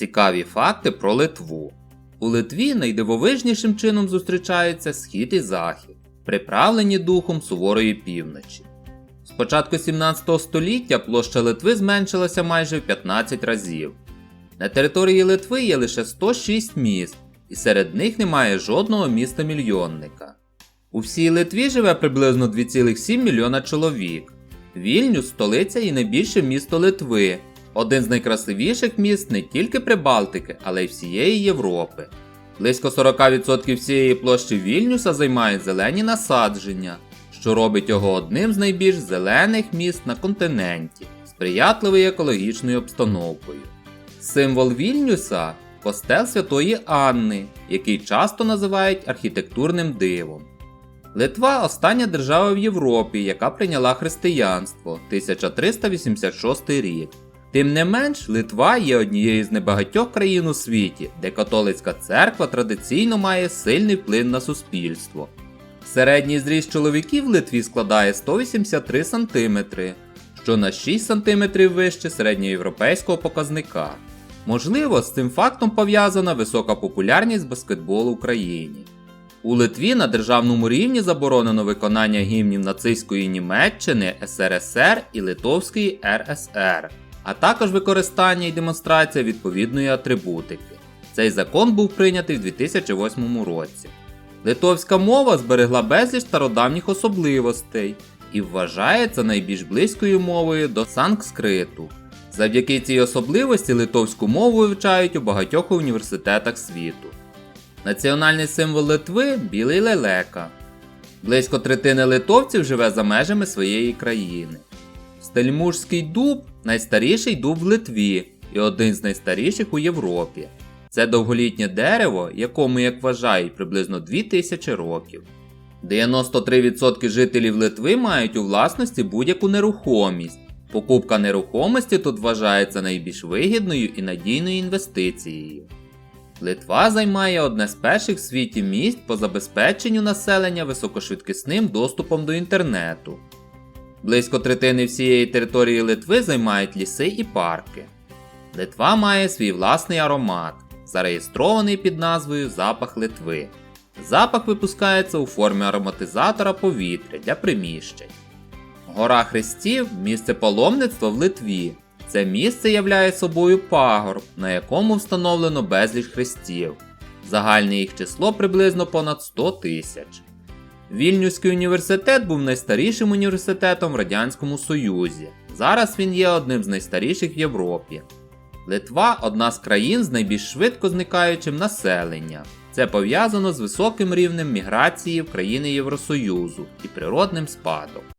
Цікаві факти про Литву. У Литві найдивовижнішим чином зустрічаються схід і захід, приправлені духом суворої півночі. З початку 17 століття площа Литви зменшилася майже в 15 разів. На території Литви є лише 106 міст, і серед них немає жодного міста-мільйонника. У всій Литві живе приблизно 2,7 мільйона чоловік. Вільнюс столиця і найбільше місто Литви, один з найкрасивіших міст не тільки Прибалтики, але й всієї Європи. Близько 40% всієї площі Вільнюса займають зелені насадження, що робить його одним з найбільш зелених міст на континенті, сприятливою екологічною обстановкою. Символ Вільнюса костел Святої Анни, який часто називають архітектурним дивом. Литва остання держава в Європі, яка прийняла християнство 1386 рік. Тим не менш, Литва є однією з небагатьох країн у світі, де католицька церква традиційно має сильний вплив на суспільство. Середній зріст чоловіків в Литві складає 183 см, що на 6 см вище середньоєвропейського показника. Можливо, з цим фактом пов'язана висока популярність баскетболу в країні. У Литві на державному рівні заборонено виконання гімнів нацистської Німеччини, СРСР і Литовської РСР, а також використання і демонстрація відповідної атрибутики. Цей закон був прийнятий в 2008 році. Литовська мова зберегла безліч стародавніх особливостей і вважається найбільш близькою мовою до санскриту. Завдяки цій особливості литовську мову вивчають у багатьох університетах світу. Національний символ Литви білий лелека. Близько третини литовців живе за межами своєї країни. Стельмужський дуб найстаріший дуб в Литві і один з найстаріших у Європі. Це довголітнє дерево, якому, як вважають, приблизно 2000 років. 93% жителів Литви мають у власності будь-яку нерухомість. Покупка нерухомості тут вважається найбільш вигідною і надійною інвестицією. Литва займає одне з перших в світі місць по забезпеченню населення високошвидкісним доступом до інтернету. Близько третини всієї території Литви займають ліси і парки. Литва має свій власний аромат, зареєстрований під назвою Запах Литви. Запах випускається у формі ароматизатора повітря для приміщень. Гора Хрестів місце паломництва в Литві. Це місце являє собою пагорб, на якому встановлено безліч хрестів. Загальне їх число приблизно понад 100 тисяч. Вільнюський університет був найстарішим університетом в Радянському Союзі. Зараз він є одним з найстаріших в Європі. Литва одна з країн з найбільш швидко зникаючим населенням. Це пов'язано з високим рівнем міграції в країни Євросоюзу і природним спадом.